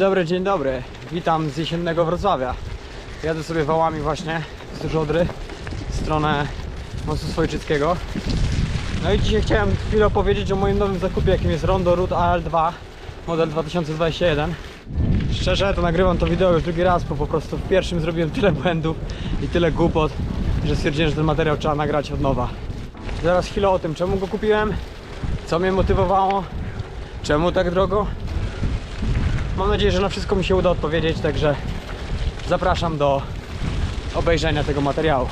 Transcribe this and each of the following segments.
dobry, dzień dobry. Witam z jesiennego Wrocławia. Jadę sobie wałami właśnie z Żodry w stronę mostu Swojczyckiego. No i dzisiaj chciałem chwilę opowiedzieć o moim nowym zakupie, jakim jest Rondo Root AL2 model 2021. Szczerze to nagrywam to wideo już drugi raz, bo po prostu w pierwszym zrobiłem tyle błędów i tyle głupot, że stwierdziłem, że ten materiał trzeba nagrać od nowa. Zaraz chwilę o tym, czemu go kupiłem, co mnie motywowało, czemu tak drogo. Mam nadzieję, że na wszystko mi się uda odpowiedzieć, także zapraszam do obejrzenia tego materiału.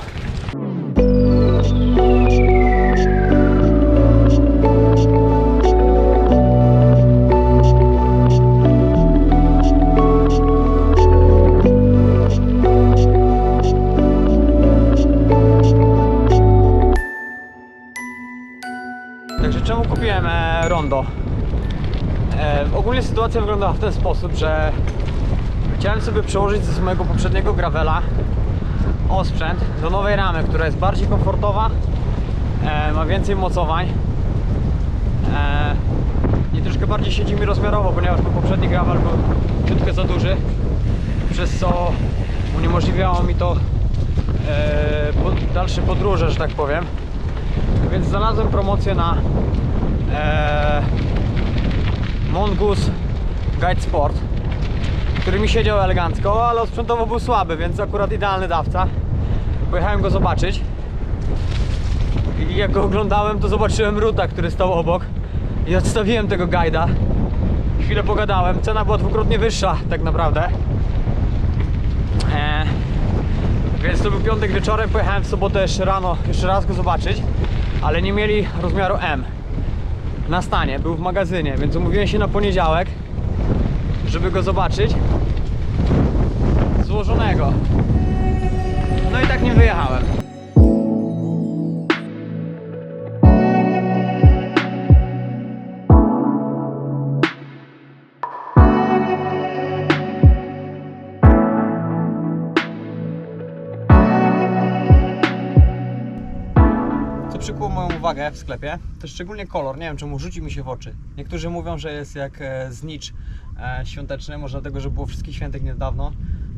Ogólnie sytuacja wyglądała w ten sposób, że chciałem sobie przełożyć ze mojego poprzedniego gravela osprzęt do nowej ramy, która jest bardziej komfortowa, ma więcej mocowań e, i troszkę bardziej siedzi mi rozmiarowo, ponieważ mój poprzedni gravel był ciutkę za duży, przez co uniemożliwiało mi to e, dalsze podróże, że tak powiem. Więc znalazłem promocję na e, Mongoose Guide Sport, który mi siedział elegancko, ale sprzętowo był słaby, więc akurat idealny dawca. Pojechałem go zobaczyć. I jak go oglądałem, to zobaczyłem Ruta, który stał obok. I odstawiłem tego guida. Chwilę pogadałem. Cena była dwukrotnie wyższa, tak naprawdę. E, więc to był piątek wieczorem, pojechałem w sobotę jeszcze rano, jeszcze raz go zobaczyć, ale nie mieli rozmiaru M na stanie, był w magazynie, więc umówiłem się na poniedziałek, żeby go zobaczyć złożonego. No i tak nie wyjechałem. Przykuło moją uwagę w sklepie, to szczególnie kolor. Nie wiem czemu rzuci mi się w oczy. Niektórzy mówią, że jest jak e, znicz e, świąteczny, może dlatego, że było wszystkich świętek niedawno.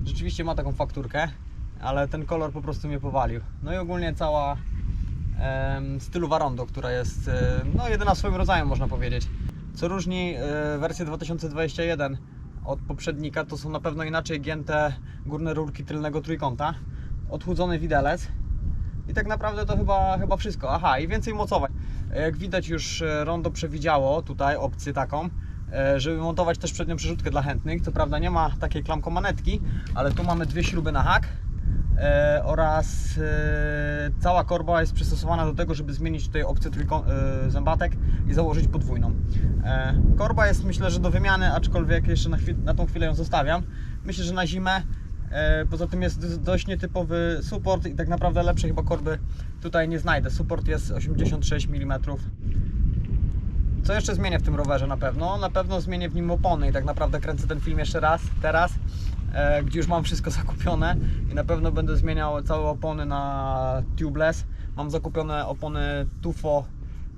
Rzeczywiście ma taką fakturkę, ale ten kolor po prostu mnie powalił. No i ogólnie cała stylu Warondo, która jest e, no, jedyna w swoim rodzaju, można powiedzieć. Co różni wersję 2021 od poprzednika, to są na pewno inaczej gięte górne rurki tylnego trójkąta, odchudzony widelec, i tak naprawdę to chyba, chyba wszystko. Aha, i więcej mocowań. Jak widać już e, Rondo przewidziało tutaj opcję taką, e, żeby montować też przednią przerzutkę dla chętnych. Co prawda nie ma takiej klamkomanetki, ale tu mamy dwie śruby na hak e, oraz cała korba jest przystosowana do tego, żeby zmienić tutaj opcję zębatek i założyć podwójną. Korba jest myślę, że do wymiany, aczkolwiek jeszcze na, chwil- na tą chwilę ją zostawiam. Myślę, że na zimę Poza tym jest dość nietypowy support i tak naprawdę lepszej chyba korby tutaj nie znajdę. Support jest 86 mm. Co jeszcze zmienię w tym rowerze na pewno? Na pewno zmienię w nim opony i tak naprawdę kręcę ten film jeszcze raz, teraz, e, gdzie już mam wszystko zakupione i na pewno będę zmieniał całe opony na tubeless. Mam zakupione opony Tufo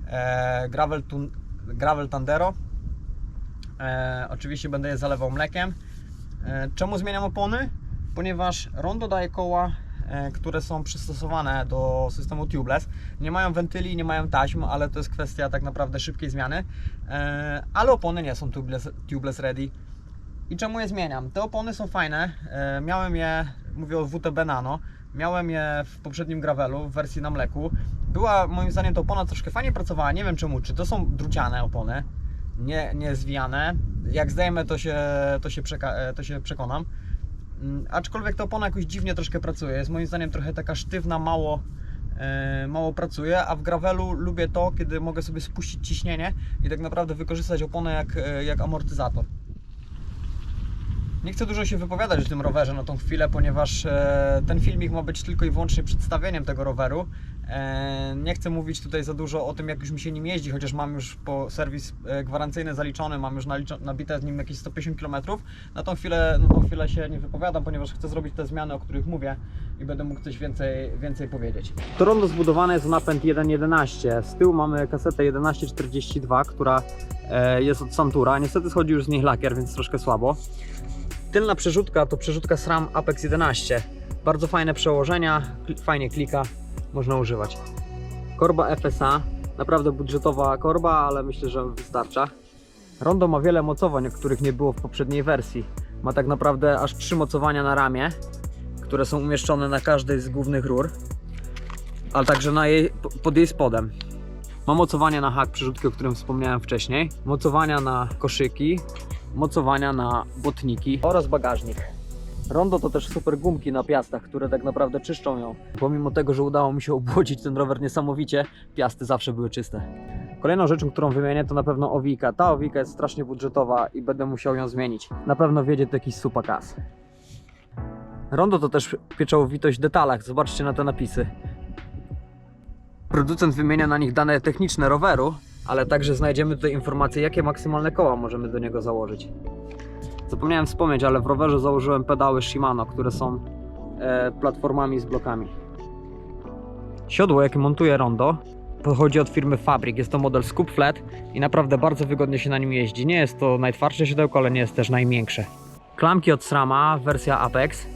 e, Gravel, Gravel Tandero. E, oczywiście będę je zalewał mlekiem. E, czemu zmieniam opony? Ponieważ Rondo daje koła, e, które są przystosowane do systemu tubeless. Nie mają wentyli, nie mają taśm, ale to jest kwestia tak naprawdę szybkiej zmiany. E, ale opony nie są tubeless, tubeless ready. I czemu je zmieniam? Te opony są fajne. E, miałem je, mówię o WTB Nano, miałem je w poprzednim gravelu w wersji na mleku. Była moim zdaniem to opona troszkę fajnie pracowała, nie wiem czemu, czy to są druciane opony, nie, nie zwijane. Jak zdejmę to się, to się, to się przekonam. Mm, Aczkolwiek ta opona jakoś dziwnie troszkę pracuje. Jest moim zdaniem trochę taka sztywna, mało, e, mało pracuje, a w gravelu lubię to, kiedy mogę sobie spuścić ciśnienie i tak naprawdę wykorzystać oponę jak, e, jak amortyzator. Nie chcę dużo się wypowiadać o tym rowerze na tą chwilę, ponieważ e, ten filmik ma być tylko i wyłącznie przedstawieniem tego roweru. E, Nie chcę mówić tutaj za dużo o tym, jak już mi się nim jeździ, chociaż mam już po serwis e, gwarancyjny zaliczony, mam już nabite z nim jakieś 150 km. Na tą chwilę, na tą chwilę się nie wypowiadam, ponieważ chcę zrobić te zmiany, o których mówię i będę mógł coś więcej, więcej powiedzieć. To rondo zbudowane jest napęd 1.11. Z tyłu mamy kasetę 1142, która jest od Santura. Niestety schodzi już z niej lakier, więc troszkę słabo. Tylna przerzutka to przerzutka SRAM Apex 11. Bardzo fajne przełożenia, fajnie klika, można używać. Korba FSA, naprawdę budżetowa korba, ale myślę, że wystarcza. Rondo ma wiele mocowań, których nie było w poprzedniej wersji. Ma tak naprawdę aż trzy mocowania na ramię, które są umieszczone na każdej z głównych rur, ale także na jej, pod jej spodem. Ma mocowania na hak przerzutki, o którym wspomniałem wcześniej, mocowania na koszyki, mocowania na botniki oraz bagażnik. Rondo to też super gumki na piastach, które tak naprawdę czyszczą ją. Pomimo tego, że udało mi się obłodzić ten rower niesamowicie, piasty zawsze były czyste. Kolejną rzeczą, którą wymienię, to na pewno owika. Ta owika jest strasznie budżetowa i będę musiał ją zmienić. Na pewno wiedzie to jakiś supakas. Rondo to też pieczołowitość w detalach. Zobaczcie na te napisy. Producent wymienia na nich dane techniczne roweru, ale także znajdziemy tutaj informacje, jakie maksymalne koła możemy do niego założyć. Zapomniałem wspomnieć, ale w rowerze założyłem pedały Shimano, które są e, platformami z blokami. Siodło, jakie montuje Rondo, pochodzi od firmy Fabrik. Jest to model Scoop Flat i naprawdę bardzo wygodnie się na nim jeździ. Nie jest to najtwardsze siodełko, ale nie jest też najmiększe. Klamki od SRAMa, wersja Apex.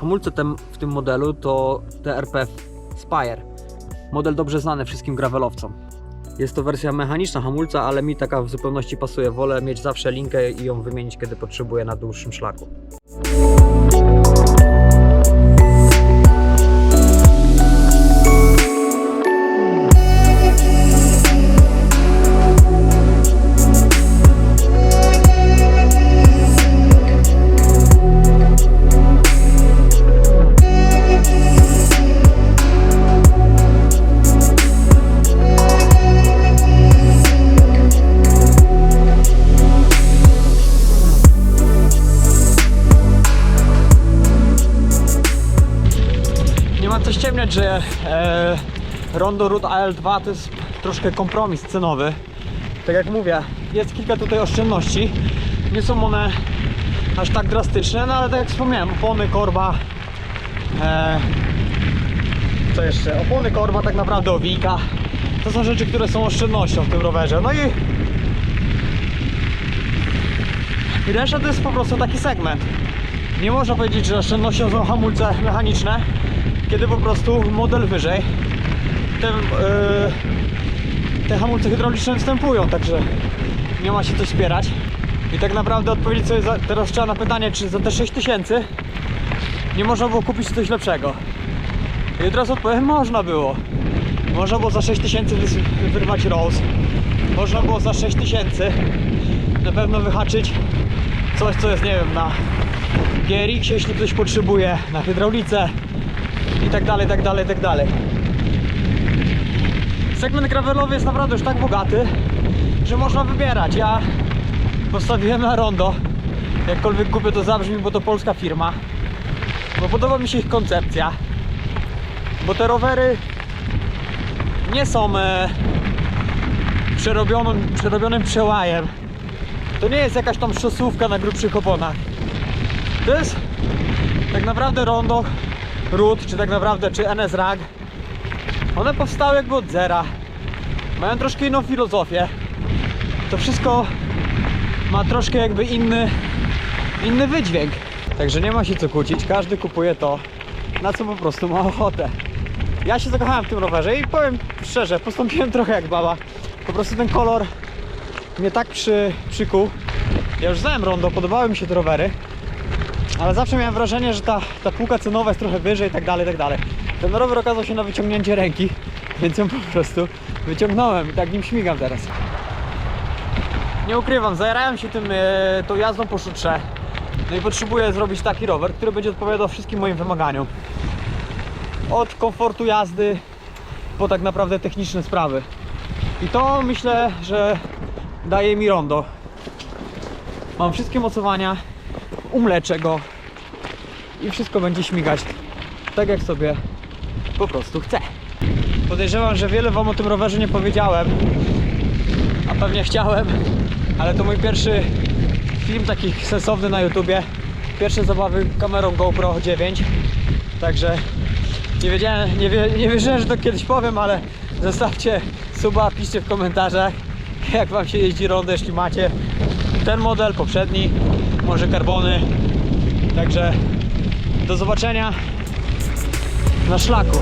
Hamulce tem, w tym modelu to TRP Spire. Model dobrze znany wszystkim gravelowcom. Jest to wersja mechaniczna hamulca, ale mi taka w zupełności pasuje. Wolę mieć zawsze linkę i ją wymienić, kiedy potrzebuję na dłuższym szlaku. Ściemniać, że e, Rondo Root AL2 to jest troszkę kompromis cenowy. Tak jak mówię, jest kilka tutaj oszczędności. Nie są one aż tak drastyczne, no ale tak jak wspomniałem, opony, korba. E, co jeszcze? Opony, korba, tak naprawdę owika. To są rzeczy, które są oszczędnością w tym rowerze. No i reszta to jest po prostu taki segment. Nie można powiedzieć, że oszczędnością są hamulce mechaniczne, kiedy po prostu model wyżej te, yy, te hamulce hydrauliczne występują, także nie ma się co spierać. I tak naprawdę odpowiedzieć sobie za, teraz trzeba na pytanie, czy za te 6000 nie można było kupić coś lepszego. I od razu odpowiem, można było. Można było za 6000 wys- wyrwać Rose. Można było za 6000 na pewno wyhaczyć coś, co jest, nie wiem, na GRX, jeśli ktoś potrzebuje, na hydraulice tak dalej, tak dalej, tak dalej. Segment gravelowy jest naprawdę już tak bogaty, że można wybierać. Ja postawiłem na Rondo, jakkolwiek głupio to zabrzmi, bo to polska firma, bo podoba mi się ich koncepcja, bo te rowery nie są e, przerobionym, przerobionym przełajem. To nie jest jakaś tam szosówka na grubszych oponach. To jest tak naprawdę Rondo, Root, czy tak naprawdę, czy NS Rag. One powstały jakby od zera. Mają troszkę inną filozofię. To wszystko ma troszkę jakby inny, inny wydźwięk. Także nie ma się co kłócić. Każdy kupuje to, na co po prostu ma ochotę. Ja się zakochałem w tym rowerze i powiem szczerze, postąpiłem trochę jak baba. Po prostu ten kolor mnie tak przy, przykuł. Ja już znałem Rondo, podobały mi się te rowery ale zawsze miałem wrażenie, że ta, ta półka cenowa jest trochę wyżej i tak dalej, tak dalej. Ten rower okazał się na wyciągnięcie ręki, więc ją po prostu wyciągnąłem i tak nim śmigam teraz. Nie ukrywam, zajarałem się tym, e, tą jazdą po szutrze. No i potrzebuję zrobić taki rower, który będzie odpowiadał wszystkim moim wymaganiom. Od komfortu jazdy po tak naprawdę techniczne sprawy. I to myślę, że daje mi rondo. Mam wszystkie mocowania, umleczę go i wszystko będzie śmigać tak jak sobie po prostu chcę. Podejrzewam, że wiele Wam o tym rowerze nie powiedziałem, a pewnie chciałem, ale to mój pierwszy film taki sensowny na YouTubie. Pierwsze zabawy kamerą GoPro 9, także nie wiedziałem, nie, wie, nie wierzyłem, że to kiedyś powiem, ale zostawcie suba, piszcie w komentarzach, jak Wam się jeździ rondo, jeśli macie ten model, poprzedni, może karbony. Także do zobaczenia na szlaku.